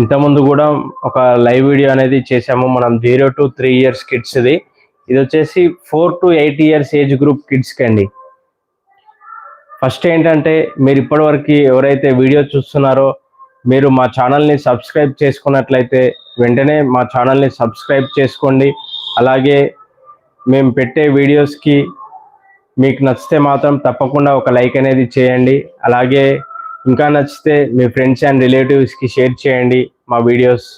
ఇంతకుముందు కూడా ఒక లైవ్ వీడియో అనేది చేసాము మనం జీరో టు త్రీ ఇయర్స్ కిడ్స్ది ఇది. వచ్చేసి four to eight years age group కిడ్స్కి అండి. ఫస్ట్ ఏంటంటే మీరు ఇప్పటివరకు ఎవరైతే వీడియో చూస్తున్నారో మీరు మా ఛానల్ని సబ్స్క్రైబ్ చేసుకున్నట్లయితే వెంటనే మా ఛానల్ని సబ్స్క్రైబ్ చేసుకోండి. అలాగే మేము పెట్టే వీడియోస్కి మీకు నచ్చితే మాత్రం తప్పకుండా ఒక లైక్ అనేది చేయండి. అలాగే ఇంకా నచ్చితే మీ ఫ్రెండ్స్ అండ్ రిలేటివ్స్కి షేర్ చేయండి మా వీడియోస్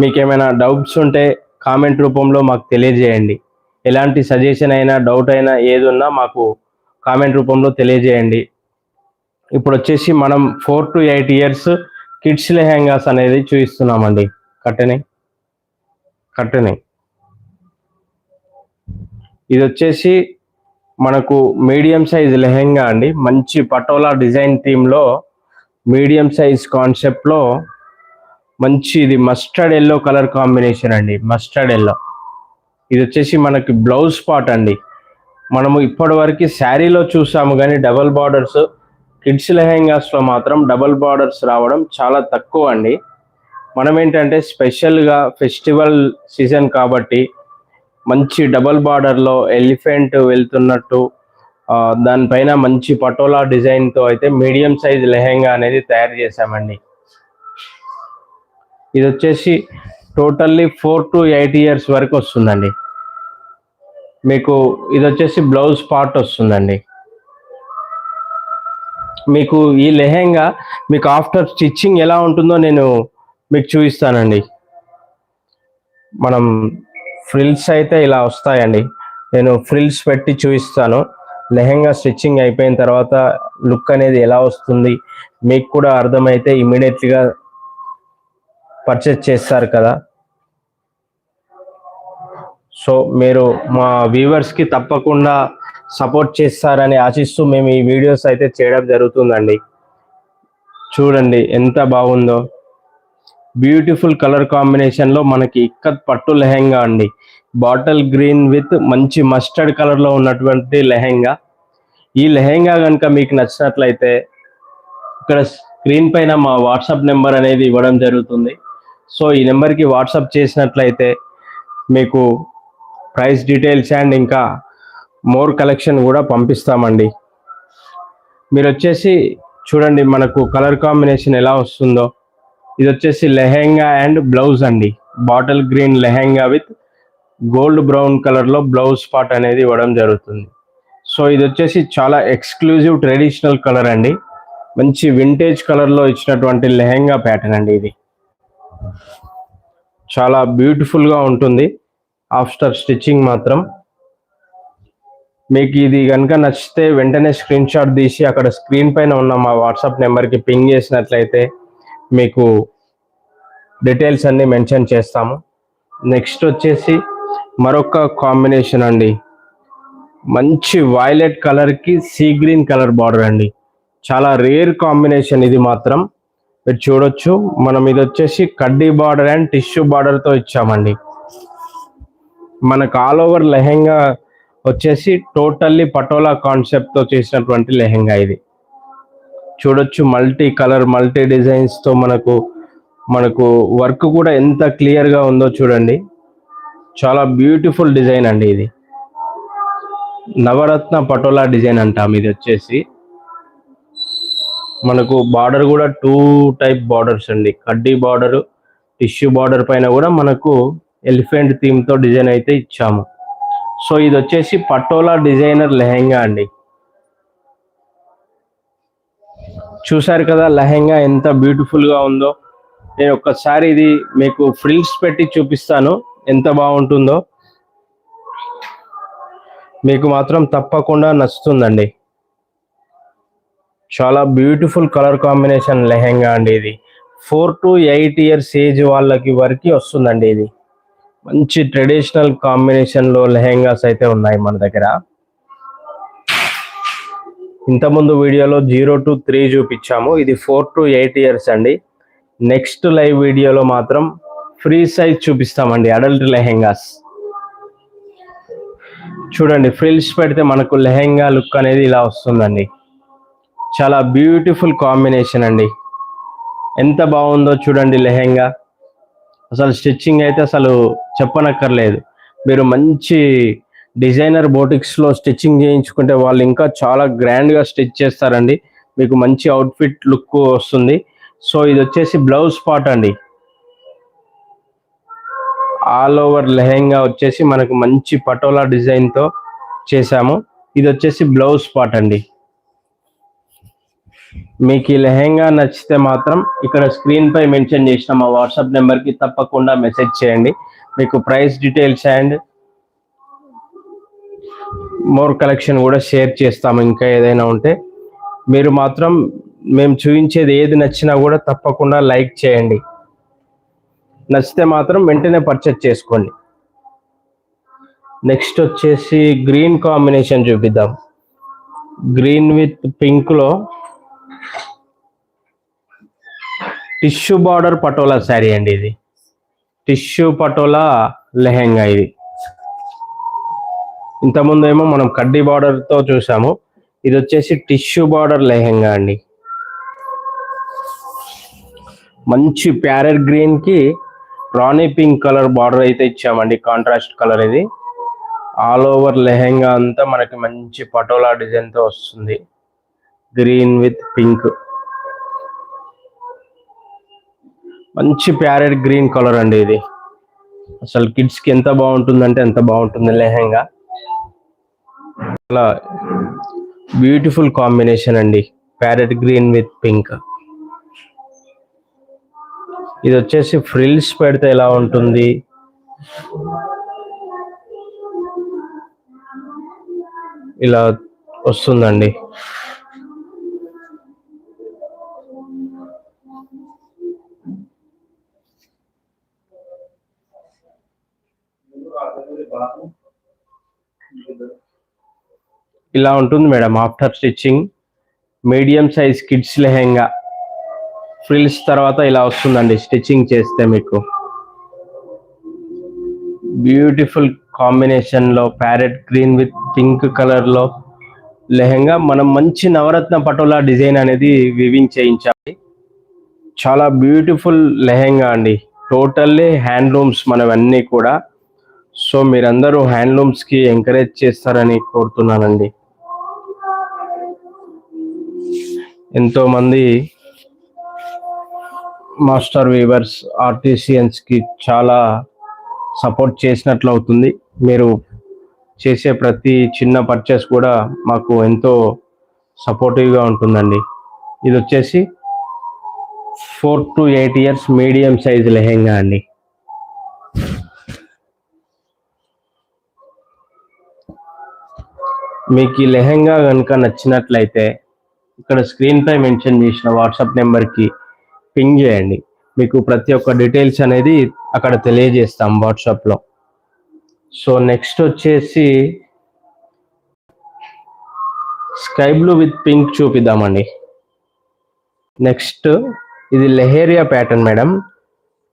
మీకు ఏమైనా డౌట్స్ ఉంటే కామెంట్ రూపంలో మాకు తెలియజేయండి. ఎలాంటి సజెషన్ అయినా డౌట్ అయినా ఏది ఉన్నా మాకు కామెంట్ రూపంలో తెలియజేయండి. ఇప్పుడు వచ్చేసి మనం four to eight years kids lehengas అనేది చూపిస్తున్నామండి కట్టెని కట్టెని ఇది వచ్చేసి మనకు మీడియం సైజ్ లెహెంగా అండి. మంచి పటోలా డిజైన్ థీమ్లో మీడియం సైజ్ కాన్సెప్ట్లో మంచి ఇది మస్టర్డ్ ఎల్లో కలర్ కాంబినేషన్ అండి. మస్టర్డ్ ఎల్లో ఇది వచ్చేసి మనకి బ్లౌజ్ పార్ట్ అండి. మనము ఇప్పటి వరకు శారీలో చూసాము కానీ డబల్ బార్డర్స్ కిడ్స్ లెహెంగాస్లో మాత్రం డబల్ బార్డర్స్ రావడం చాలా తక్కువ అండి. మనం ఏంటంటే స్పెషల్గా ఫెస్టివల్ సీజన్ కాబట్టి మంచి డబల్ బార్డర్లో ఎలిఫెంట్ వెళ్తున్నట్టు దానిపైన మంచి పటోలా డిజైన్తో అయితే మీడియం సైజ్ లెహెంగా అనేది తయారు చేశామండి. ఇది వచ్చేసి totally four to eight years వరకు వస్తుందండి. మీకు ఇది వచ్చేసి బ్లౌజ్ పార్ట్ వస్తుందండి. మీకు ఈ లెహెంగా మీకు ఆఫ్టర్ స్టిచ్చింగ్ ఎలా ఉంటుందో నేను మీకు చూపిస్తానండి. మనం ఫ్రిల్స్ అయితే ఇలా వస్తాయండి. నేను ఫ్రిల్స్ పెట్టి చూపిస్తాను. లెహెంగా స్టిచ్చింగ్ అయిపోయిన తర్వాత లుక్ అనేది ఎలా వస్తుంది మీకు కూడా అర్థమైతే ఇమీడియట్లీగా పర్చేస్ చేస్తారు కదా. సో మీరు మా వ్యూవర్స్కి తప్పకుండా సపోర్ట్ చేస్తారని ఆశిస్తూ మేము ఈ వీడియోస్ అయితే చేయడం జరుగుతుందండి. చూడండి ఎంత బాగుందో. బ్యూటిఫుల్ కలర్ కాంబినేషన్లో మనకి ఇక్కత్ పట్టు లెహెంగా అండి. బాటిల్ గ్రీన్ విత్ మంచి మస్టర్డ్ కలర్లో ఉన్నటువంటి లెహెంగా. ఈ లెహెంగా కనుక మీకు నచ్చినట్లయితే ఇక్కడ స్క్రీన్ పైన మా వాట్సాప్ నెంబర్ అనేది ఇవ్వడం జరుగుతుంది. సో ఈ నెంబర్కి వాట్సాప్ చేసినట్లయితే మీకు ప్రైస్ డీటెయిల్స్ అండ్ ఇంకా మోర్ కలెక్షన్ కూడా పంపిస్తామండి. మీరు వచ్చేసి చూడండి మనకు కలర్ కాంబినేషన్ ఎలా వస్తుందో. ఇది వచ్చేసి లెహెంగా అండ్ బ్లౌజ్ అండి. Bottle green lehenga with gold brown కలర్లో బ్లౌజ్ పార్ట్ అనేది ఇవ్వడం జరుగుతుంది. సో ఇది వచ్చేసి చాలా ఎక్స్క్లూజివ్ ట్రెడిషనల్ కలర్ అండి. మంచి వింటేజ్ కలర్లో ఇచ్చినటువంటి లెహెంగా ప్యాటర్న్ అండి ఇది. చాలా బ్యూటిఫుల్గా ఉంటుంది. ఆఫ్టర్ స్టిచ్చింగ్ మాత్రం. మీకు ఇది కనుక నచ్చితే వెంటనే స్క్రీన్ షాట్ తీసి అక్కడ స్క్రీన్ పైన ఉన్న మా వాట్సాప్ నెంబర్కి పింగ్ చేసినట్లయితే మీకు డీటెయిల్స్ అన్నీ మెన్షన్ చేస్తాము. నెక్స్ట్ వచ్చేసి మరొక కాంబినేషన్ అండి. మంచి వైలెట్ కలర్కి సీ గ్రీన్ కలర్ బార్డర్ అండి. చాలా రేర్ కాంబినేషన్ ఇది మాత్రం. మీరు చూడొచ్చు. మనం ఇది వచ్చేసి కడ్డీ బార్డర్ అండ్ టిష్యూ బార్డర్తో ఇచ్చామండి. మనకు ఆల్ ఓవర్ లెహెంగా వచ్చేసి టోటల్లీ పటోలా కాన్సెప్ట్తో చేసినటువంటి లెహెంగా ఇది. చూడొచ్చు మల్టీ కలర్ మల్టీ డిజైన్స్తో మనకు మనకు వర్క్ కూడా ఎంత క్లియర్గా ఉందో చూడండి. చాలా బ్యూటిఫుల్ డిజైన్ అండి ఇది. నవరత్న పటోలా డిజైన్ అంటాం ఇది వచ్చేసి. మనకు బార్డర్ కూడా టూ టైప్ బార్డర్స్ అండి. కడ్డీ బార్డర్ టిష్యూ బార్డర్ పైన కూడా మనకు ఎలిఫెంట్ థీమ్తో డిజైన్ అయితే ఇచ్చాము. సో ఇది వచ్చేసి పటోలా డిజైనర్ లెహెంగా అండి. చూసారు కదా లెహెంగా ఎంత బ్యూటిఫుల్గా ఉందో. నేను ఒక్కసారి ఇది మీకు ఫ్రిల్స్ పెట్టి చూపిస్తాను. ఎంత బాగుంటుందో మీకు మాత్రం తప్పకుండా నచ్చుతుందండి. చాలా బ్యూటిఫుల్ కలర్ కాంబినేషన్ లెహెంగా అండి ఇది. Four to eight years age వాళ్ళకి వరకు వస్తుందండి ఇది. మంచి ట్రెడిషనల్ కాంబినేషన్లో లెహెంగాస్ అయితే ఉన్నాయి మన దగ్గర. ఇంతకుముందు వీడియోలో జీరో టు త్రీ చూపించాము. ఇది ఫోర్ టు ఎయిట్ ఇయర్స్ అండి. నెక్స్ట్ లైవ్ వీడియోలో మాత్రం ఫ్రీ సైజ్ చూపిస్తామండి అడల్ట్ లెహెంగాస్. చూడండి ఫ్రిల్స్ పెడితే మనకు లెహెంగా లుక్ అనేది ఇలా వస్తుందండి. చాలా బ్యూటిఫుల్ కాంబినేషన్ అండి. ఎంత బాగుందో చూడండి లెహెంగా. అసలు స్టిచ్చింగ్ అయితే అసలు చెప్పనక్కర్లేదు. మీరు మంచి డిజైనర్ బోటిక్స్లో స్టిచ్చింగ్ చేయించుకుంటే వాళ్ళు ఇంకా చాలా గ్రాండ్గా స్టిచ్ చేస్తారండి. మీకు మంచి అవుట్ఫిట్ లుక్ వస్తుంది. సో ఇది వచ్చేసి బ్లౌజ్ పార్ట్ అండి. ఆల్ ఓవర్ లెహెంగా వచ్చేసి మనకు మంచి పటోలా డిజైన్తో చేశాము. ఇది వచ్చేసి బ్లౌజ్ పార్ట్ అండి. మీకు ఈ లెహెంగా నచ్చితే మాత్రం ఇక్కడ స్క్రీన్ పై మెన్షన్ చేసిన మా వాట్సాప్ నెంబర్కి తప్పకుండా మెసేజ్ చేయండి. మీకు price details and more collection కూడా షేర్ చేస్తాము ఇంకా ఏదైనా ఉంటే. మీరు మాత్రం మేము చూపించేది ఏది నచ్చినా కూడా తప్పకుండా లైక్ చేయండి. నచ్చితే మాత్రం వెంటనే పర్చేజ్ చేసుకోండి. నెక్స్ట్ వచ్చేసి గ్రీన్ కాంబినేషన్ చూపిద్దాం. గ్రీన్ విత్ పింక్లో టిష్యూ బార్డర్ పటోలా శారీ అండి ఇది. టిష్యూ పటోలా లెహెంగా ఇది. ఇంతకుముందు ఏమో మనం కడ్డీ బార్డర్తో చూసాము. ఇది వచ్చేసి టిష్యూ బార్డర్ లెహెంగా అండి. మంచి ప్యారెట్ గ్రీన్కి రాణి పింక్ కలర్ బార్డర్ అయితే ఇచ్చామండి కాంట్రాస్ట్ కలర్ ఇది. ఆల్ ఓవర్ లెహెంగా అంతా మనకి మంచి పటోలా డిజైన్తో వస్తుంది. గ్రీన్ విత్ పింక్ మంచి ప్యారెట్ గ్రీన్ కలర్ అండి ఇది. అసలు కిడ్స్కి ఎంత బాగుంటుందంటే ఎంత బాగుంటుంది లెహెంగా. చాలా బ్యూటిఫుల్ కాంబినేషన్ అండి. ప్యారెట్ గ్రీన్ విత్ పింక్ ఇది వచ్చేసి ఫ్రిల్స్ పెడితే ఎలా ఉంటుంది? ఇలా వస్తుందండి. ఇలా ఉంటుంది madam after stitching. Medium size kids lehenga. Frills తర్వాత ఇలా వస్తుందండి స్టిచ్చింగ్ చేస్తే మీకు. బ్యూటిఫుల్ కాంబినేషన్లో ప్యారెట్ గ్రీన్ విత్ పింక్ కలర్లో లెహెంగా మనం మంచి నవరత్న పటోలా డిజైన్ అనేది వివింగ్ చేయించాలి. చాలా బ్యూటిఫుల్ లెహెంగా అండి. టోటల్లీ హ్యాండ్లూమ్స్ మనవన్నీ కూడా. సో మీరందరూ హ్యాండ్లూమ్స్కి ఎంకరేజ్ చేస్తారని కోరుతున్నానండి. ఎంతోమంది మాస్టర్ వీవర్స్ ఆర్టిసియన్స్కి చాలా సపోర్ట్ చేసినట్లు అవుతుంది. మీరు చేసే ప్రతి చిన్న పర్చేస్ కూడా మాకు ఎంతో సపోర్టివ్గా ఉంటుందండి. ఇది వచ్చేసి four to eight years medium size lehenga అండి. మీకు ఈ లెహెంగా కనుక నచ్చినట్లయితే ఇక్కడ స్క్రీన్ పై మెన్షన్ చేసిన వాట్సాప్ నెంబర్కి పింగ్ చేయండి. మీకు ప్రతి ఒక్క డీటెయిల్స్ అనేది అక్కడ తెలియజేస్తాం వాట్సాప్లో సో నెక్స్ట్ వచ్చేసి స్కై బ్లూ విత్ పింక్ చూపిద్దామండి. నెక్స్ట్ ఇది లెహేరియా ప్యాటర్న్ మేడం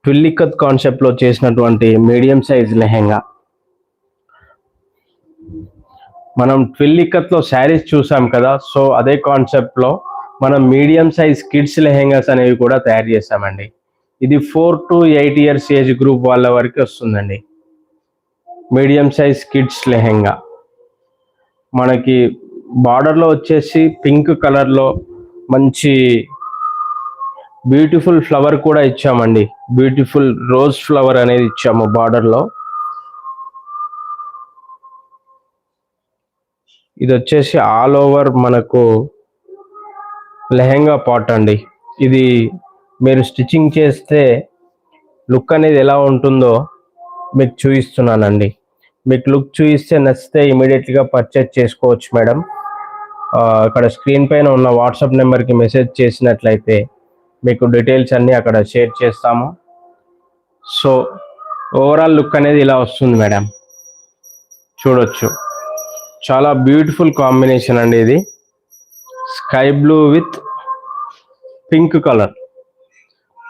ట్విల్లికత్ కాన్సెప్ట్లో చేసినటువంటి మీడియం సైజ్ లెహెంగా. మనం ట్విల్లికత్లో శారీస్ చూసాం కదా సో అదే కాన్సెప్ట్లో మనం మీడియం సైజ్ కిడ్స్ లెహెంగాస్ అనేవి కూడా తయారు చేస్తామండి. ఇది four to eight years age group వాళ్ళ వరకు వస్తుందండి. మీడియం సైజ్ కిడ్స్ లెహెంగా మనకి బార్డర్లో వచ్చేసి పింక్ కలర్లో మంచి బ్యూటిఫుల్ ఫ్లవర్ కూడా ఇచ్చామండి. బ్యూటిఫుల్ రోజ్ ఫ్లవర్ అనేది ఇచ్చాము బార్డర్లో ఇది వచ్చేసి ఆల్ ఓవర్ మనకు లెహెంగా పాట్ అండి. ఇది మీరు స్టిచ్చింగ్ చేస్తే లుక్ అనేది ఎలా ఉంటుందో మీకు చూపిస్తున్నానండి. మీకు లుక్ చూపిస్తే నచ్చితే ఇమీడియట్గా పర్చేజ్ చేసుకోవచ్చు మేడం. అక్కడ స్క్రీన్ పైన ఉన్న వాట్సాప్ నెంబర్కి మెసేజ్ చేసినట్లయితే మీకు డీటెయిల్స్ అన్నీ అక్కడ షేర్ చేస్తాము. సో ఓవరాల్ లుక్ అనేది ఇలా వస్తుంది మేడం. చూడొచ్చు. చాలా బ్యూటిఫుల్ కాంబినేషన్ అండి ఇది. Sky blue with pink colour.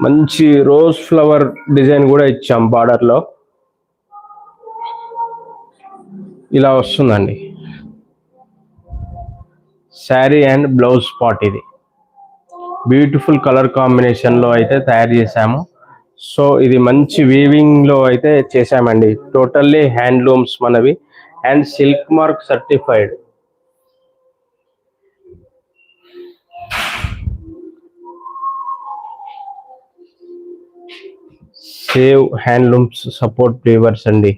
మంచి రోజ్ ఫ్లవర్ డిజైన్ కూడా ఇచ్చాం బార్డర్లో ఇలా వస్తుందండి. శారీ అండ్ బ్లౌజ్ స్పాట్ ఇది. బ్యూటిఫుల్ కలర్ కాంబినేషన్లో అయితే తయారు చేశాము. సో ఇది మంచి వీవింగ్లో అయితే చేశామండి. టోటల్లీ హ్యాండ్లూమ్స్ మనవి. And silk mark certified save handlooms support flavours అండి.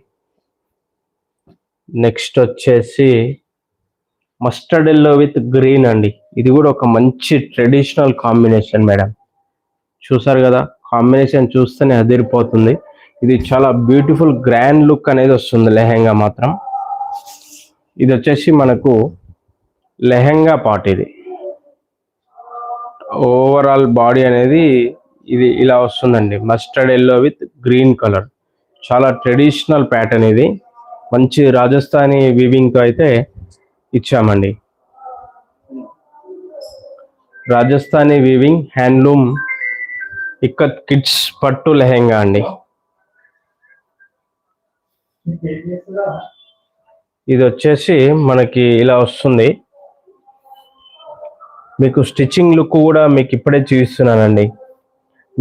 నెక్స్ట్ వచ్చేసి మస్టర్డ్ ఎల్లో విత్ గ్రీన్ అండి. ఇది కూడా ఒక మంచి ట్రెడిషనల్ కాంబినేషన్ మేడం. చూసారు కదా కాంబినేషన్ చూస్తేనే అదిరిపోతుంది. ఇది చాలా బ్యూటిఫుల్ గ్రాండ్ లుక్ అనేది వస్తుంది లెహెంగా మాత్రం. ఇది వచ్చేసి మనకు లెహెంగా పార్ట్ ఇది. ఓవరాల్ బాడీ అనేది ఇది ఇలా వస్తుందండి. Mustard yellow with green colour చాలా ట్రెడిషనల్ ప్యాటర్న్ ఇది. మంచి రాజస్థానీ వీవింగ్తో అయితే ఇచ్చామండి. Rajasthani weaving handloom ikat kids పట్టు లెహెంగా అండి. ఇది వచ్చేసి మనకి ఇలా వస్తుంది. మీకు స్టిచ్చింగ్ లుక్ కూడా మీకు ఇప్పుడే చూపిస్తున్నానండి.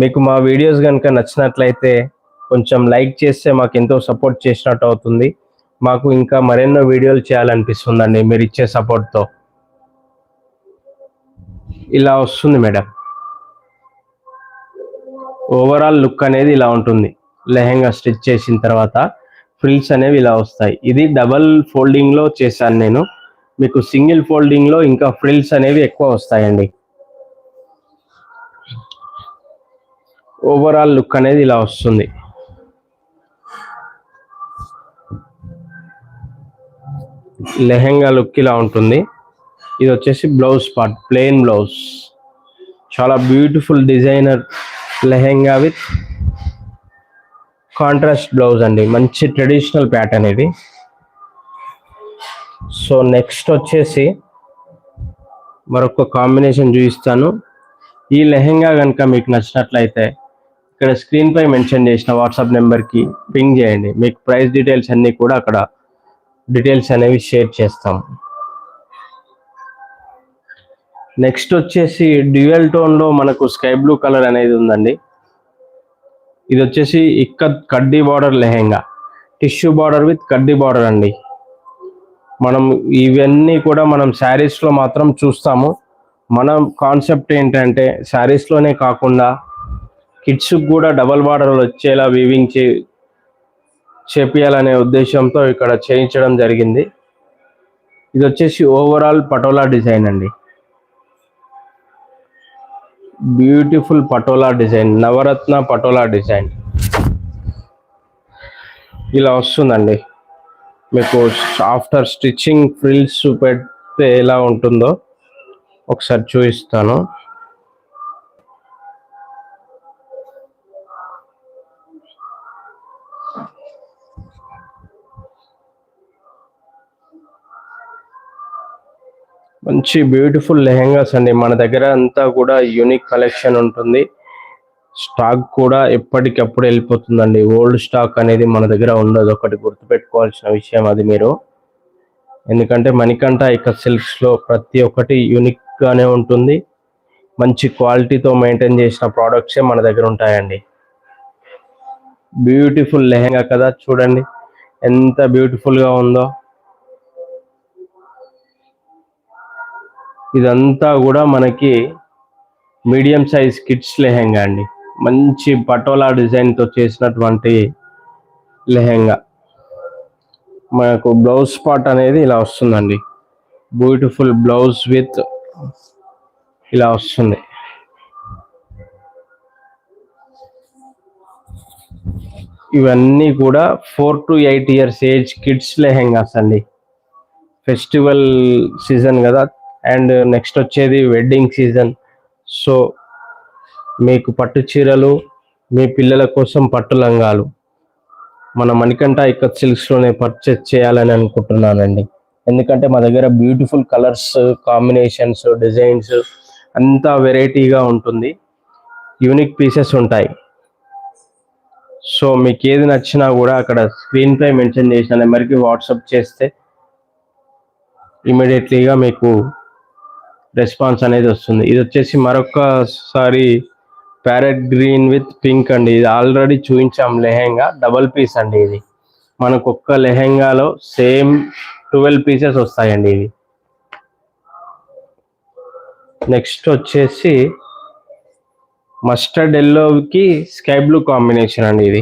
మీకు మా వీడియోస్ కనుక నచ్చినట్లయితే కొంచెం లైక్ చేస్తే మాకు ఎంతో సపోర్ట్ చేసినట్టు అవుతుంది. మాకు ఇంకా మరెన్నో వీడియోలు చేయాలనిపిస్తుందండి మీరు ఇచ్చే సపోర్ట్తో ఇలా వస్తుంది మేడం. ఓవరాల్ లుక్ అనేది ఇలా ఉంటుంది. లెహంగా స్టిచ్ చేసిన తర్వాత ఫ్రిల్స్ అనేవి ఇలా వస్తాయి. ఇది డబల్ ఫోల్డింగ్లో చేశాను నేను. మీకు సింగిల్ ఫోల్డింగ్లో ఇంకా ఫ్రిల్స్ అనేవి ఎక్కువ వస్తాయండి. ఓవరాల్ లుక్ అనేది ఇలా వస్తుంది. లెహెంగా లుక్ ఇలా ఉంటుంది. ఇది వచ్చేసి బ్లౌజ్ పార్ట్ ప్లెయిన్ బ్లౌజ్ చాలా beautiful designer lehenga with contrast blouse అండి. మంచి ట్రెడిషనల్ ప్యాటర్న్ ఇది. సో నెక్స్ట్ వచ్చేసి మరొక కాంబినేషన్ చూపిస్తాను. ఈ లెహెంగా కనుక మీకు నచ్చినట్లయితే ఇక్కడ స్క్రీన్ పై మెన్షన్ చేసిన వాట్సాప్ నెంబర్కి పింగ్ చేయండి. మీకు ప్రైస్ డీటెయిల్స్ అన్నీ కూడా అక్కడ డీటెయిల్స్ అనేవి షేర్ చేస్తాం. నెక్స్ట్ వచ్చేసి డ్యూయల్ టోన్లో మనకు స్కై బ్లూ కలర్ అనేది ఉందండి. ఇది వచ్చేసి ఇక్కత్ కడ్డీ border lehenga. Tissue border with కడ్డీ బార్డర్ అండి. మనం ఇవన్నీ కూడా మనం శారీస్లో మాత్రం చూస్తాము. మన కాన్సెప్ట్ ఏంటంటే శారీస్లోనే కాకుండా కిడ్స్ కూడా డబల్ బార్డర్లు వచ్చేలా వీవింగ్ చే చేపియాలనే ఉద్దేశంతో ఇక్కడ చేయించడం జరిగింది. ఇది వచ్చేసి ఓవరాల్ పటోలా డిజైన్ అండి. Beautiful patola design Navratna patola design. ఇలా వస్తుందండి. మీకు ఆఫ్టర్ స్టిచ్చింగ్ ఫ్రిల్స్ పెడితే ఎలా ఉంటుందో ఒకసారి చూపిస్తాను. మంచి బ్యూటిఫుల్ లెహెంగాస్ అండి. మన దగ్గర అంతా కూడా యూనిక్ కలెక్షన్ ఉంటుంది. స్టాక్ కూడా ఎప్పటికప్పుడు వెళ్ళిపోతుందండి. ఓల్డ్ స్టాక్ అనేది మన దగ్గర ఉండదు. ఒకటి గుర్తుపెట్టుకోవాల్సిన విషయం అది మీరు. ఎందుకంటే మణికంఠ ఇక సిల్క్స్లో ప్రతి ఒక్కటి యూనిక్గానే ఉంటుంది. మంచి క్వాలిటీతో మెయింటైన్ చేసిన ప్రోడక్ట్సే మన దగ్గర ఉంటాయండి. బ్యూటిఫుల్ లెహెంగా కదా చూడండి. ఎంత బ్యూటిఫుల్గా ఉందో. ఇదంతా కూడా మనకి మీడియం సైజ్ కిడ్స్ లెహెంగా అండి. మంచి పటోలా డిజైన్తో చేసినటువంటి లెహెంగా. మనకు బ్లౌజ్ పార్ట్ అనేది ఇలా వస్తుందండి. బ్యూటిఫుల్ బ్లౌజ్ విత్ ఇలా వస్తుంది. ఇవన్నీ కూడా four to eight years age kids lehengas అండి. ఫెస్టివల్ సీజన్ కదా అండ్ నెక్స్ట్ వచ్చేది వెడ్డింగ్ సీజన్ సో మీకు పట్టు చీరలు మీ పిల్లల కోసం పట్టు లంగాలు. మన మణికంఠ ఇక్కడ సిల్క్స్లోనే పర్చేస్ చేయాలని అనుకుంటున్నానండి. ఎందుకంటే మా దగ్గర బ్యూటిఫుల్ కలర్స్ కాంబినేషన్స్ డిజైన్స్ అంతా వెరైటీగా ఉంటుంది. యూనిక్ పీసెస్ ఉంటాయి. సో మీకు ఏది నచ్చినా కూడా అక్కడ స్క్రీన్పై మెన్షన్ చేసిన నెంబర్కి వాట్సాప్ చేస్తే ఇమీడియట్లీగా మీకు రెస్పాన్స్ అనేది వస్తుంది. ఇది వచ్చేసి మరొకసారి ప్యారెట్ గ్రీన్ విత్ పింక్ అండి. ఇది ఆల్రెడీ చూపించాం లెహెంగా. డబల్ పీస్ అండి ఇది. మనకు ఒక్క లెహెంగాలో సేమ్ ట్వెల్వ్ పీసెస్ వస్తాయండి ఇవి. నెక్స్ట్ వచ్చేసి మస్టర్డ్ ఎల్లోకి స్కై బ్లూ కాంబినేషన్ అండి ఇది.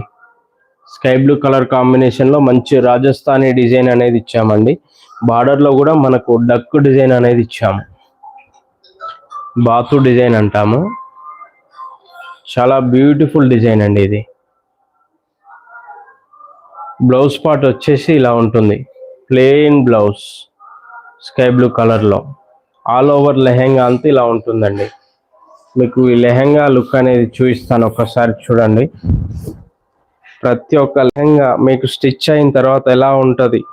స్కై బ్లూ కలర్ కాంబినేషన్లో మంచి రాజస్థానీ డిజైన్ అనేది ఇచ్చామండి. బార్డర్లో కూడా మనకు డక్ డిజైన్ అనేది ఇచ్చాము. బాతు డిజైన్ అంటాము. చాలా బ్యూటిఫుల్ డిజైన్ అండి ఇది. బ్లౌజ్ పార్ట్ వచ్చేసి ఇలా ఉంటుంది. ప్లెయిన్ బ్లౌజ్ స్కై బ్లూ కలర్లో. ఆల్ ఓవర్ లెహెంగా అంతా ఇలా ఉంటుందండి. మీకు ఈ లెహెంగా లుక్ అనేది చూపిస్తాను ఒక్కసారి చూడండి. ప్రతి ఒక్క లెహెంగా మీకు స్టిచ్ అయిన తర్వాత ఎలా ఉంటుంది?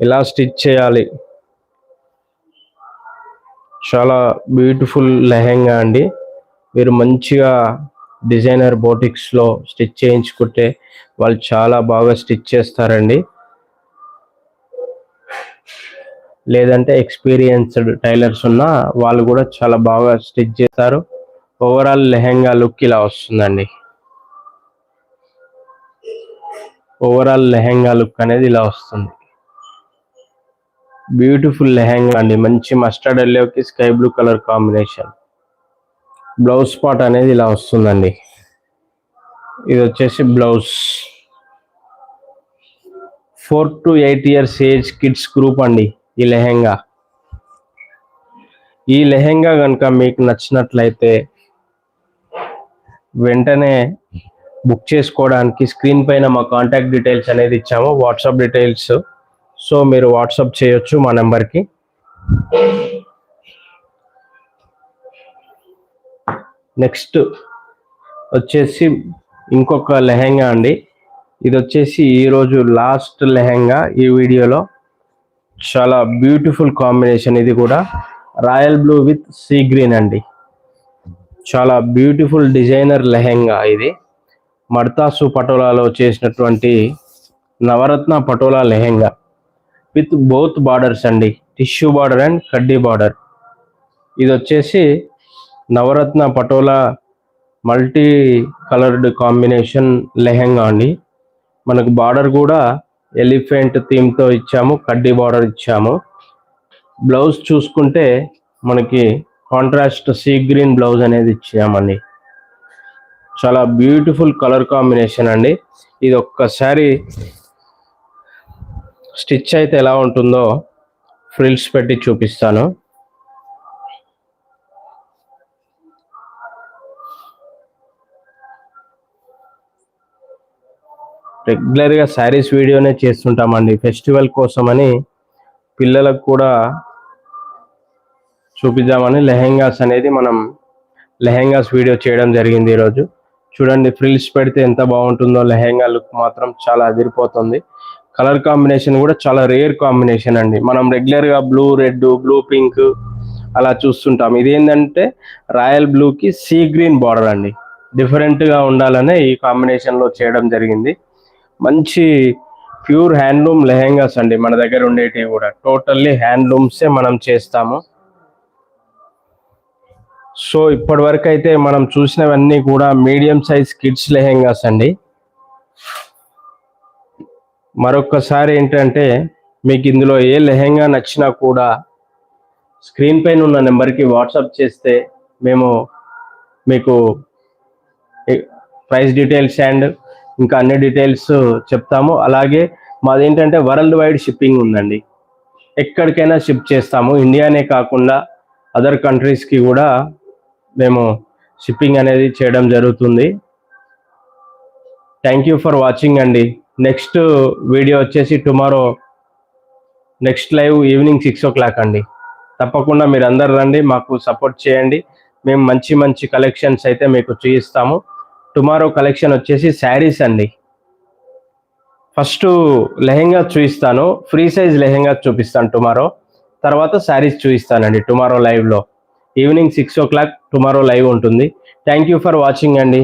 ఎలా స్టిచ్ చేయాలి? చాలా బ్యూటిఫుల్ లెహెంగా అండి. మీరు మంచిగా డిజైనర్ బోటిక్స్లో స్టిచ్ చేయించుకుంటే వాళ్ళు చాలా బాగా స్టిచ్ చేస్తారండి. లేదంటే ఎక్స్పీరియన్స్డ్ టైలర్స్ ఉన్న వాళ్ళు కూడా చాలా బాగా స్టిచ్ చేస్తారు. ఓవరాల్ లెహెంగా లుక్ ఇలా వస్తుందండి. ఓవరాల్ లెహెంగా లుక్ అనేది ఇలా వస్తుంది. బ్యూటిఫుల్ లెహెంగా అండి. మంచి మస్టర్డ్ ఎల్లోకి sky blue colour combination blouse part అనేది ఇలా వస్తుందండి. ఇది వచ్చేసి blouse four to eight years age kids group అండి ఈ లెహెంగా. ఈ లెహెంగా కనుక మీకు నచ్చినట్లయితే వెంటనే బుక్ చేసుకోవడానికి స్క్రీన్ పైన మా కాంటాక్ట్ డీటెయిల్స్ అనేది ఇచ్చాము. వాట్సాప్ డీటెయిల్స్ సో మీరు వాట్సాప్ చేయొచ్చు మా నెంబర్కి. నెక్స్ట్ వచ్చేసి ఇంకొక లెహెంగా అండి. ఇది వచ్చేసి ఈరోజు లాస్ట్ లెహెంగా ఈ వీడియోలో. చాలా బ్యూటిఫుల్ కాంబినేషన్ ఇది కూడా. Royal blue with sea green అండి. చాలా బ్యూటిఫుల్ డిజైనర్ లెహెంగా ఇది. మర్తాసు పటోలాలో చేసినటువంటి Navratna patola lehenga. With both borders అండి. టిష్యూ బార్డర్ అండ్ కడ్డీ బార్డర్. ఇది వచ్చేసి Navratna patola multi coloured combination lehenga అండి. మనకు బార్డర్ కూడా ఎలిఫెంట్ థీమ్తో ఇచ్చాము కడ్డీ బార్డర్ ఇచ్చాము. బ్లౌజ్ చూసుకుంటే మనకి కాంట్రాస్ట్ సీ గ్రీన్ బ్లౌజ్ అనేది ఇచ్చామండి. చాలా బ్యూటిఫుల్ కలర్ కాంబినేషన్ అండి. ఇది ఒక్కసారి స్టిచ్ అయితే ఎలా ఉంటుందో ఫ్రిల్స్ పెట్టి చూపిస్తాను. రెగ్యులర్గా శారీస్ వీడియోనే చేస్తుంటామండి. ఫెస్టివల్ కోసమని పిల్లలకు కూడా చూపిద్దామని లెహెంగాస్ అనేది మనం లెహెంగాస్ వీడియో చేయడం జరిగింది ఈరోజు. చూడండి ఫ్రిల్స్ పెడితే ఎంత బాగుంటుందో లెహెంగా లుక్ మాత్రం చాలా అదిరిపోతుంది. కలర్ కాంబినేషన్ కూడా చాలా రేర్ కాంబినేషన్ అండి. మనం రెగ్యులర్గా బ్లూ రెడ్ బ్లూ పింక్ అలా చూస్తుంటాం. ఇదేంటంటే రాయల్ బ్లూకి సీ గ్రీన్ బార్డర్ అండి. డిఫరెంట్గా ఉండాలనే ఈ కాంబినేషన్లో చేయడం జరిగింది. మంచి ప్యూర్ హ్యాండ్లూమ్ లెహెంగాస్ అండి మన దగ్గర ఉండేటివి కూడా. టోటల్లీ హ్యాండ్లూమ్సే మనం చేస్తాము. సో ఇప్పటి వరకు అయితే మనం చూసినవన్నీ కూడా మీడియం సైజ్ కిడ్స్ లెహెంగాస్ అండి. మరొకసారి ఏంటంటే మీకు ఇందులో ఏ లెహెంగా నచ్చినా కూడా స్క్రీన్ పైన ఉన్న నెంబర్కి వాట్సాప్ చేస్తే మేము మీకు ప్రైస్ డీటెయిల్స్ అండ్ ఇంకా అన్ని డీటెయిల్స్ చెప్తాము. అలాగే మాది ఏంటంటే వరల్డ్ వైడ్ షిప్పింగ్ ఉందండి. ఎక్కడికైనా షిప్ చేస్తాము. ఇండియానే కాకుండా అదర్ కంట్రీస్కి కూడా మేము షిప్పింగ్ అనేది చేయడం జరుగుతుంది. థ్యాంక్ యూ ఫర్ వాచింగ్ అండి. నెక్స్ట్ వీడియో వచ్చేసి tomorrow next live evening six o'clock అండి. తప్పకుండా మీరు అందరు రండి మాకు సపోర్ట్ చేయండి. మేము మంచి మంచి కలెక్షన్స్ అయితే మీకు చూపిస్తాము. టుమారో కలెక్షన్ వచ్చేసి శారీస్ అండి. ఫస్ట్ లెహెంగా చూపిస్తాను ఫ్రీ సైజ్ లెహెంగా చూపిస్తాను టుమారో. తర్వాత శారీస్ చూపిస్తానండి టుమారో లైవ్లో. Evening six o'clock tomorrow live ఉంటుంది. థ్యాంక్ యూ ఫర్ వాచింగ్ అండి.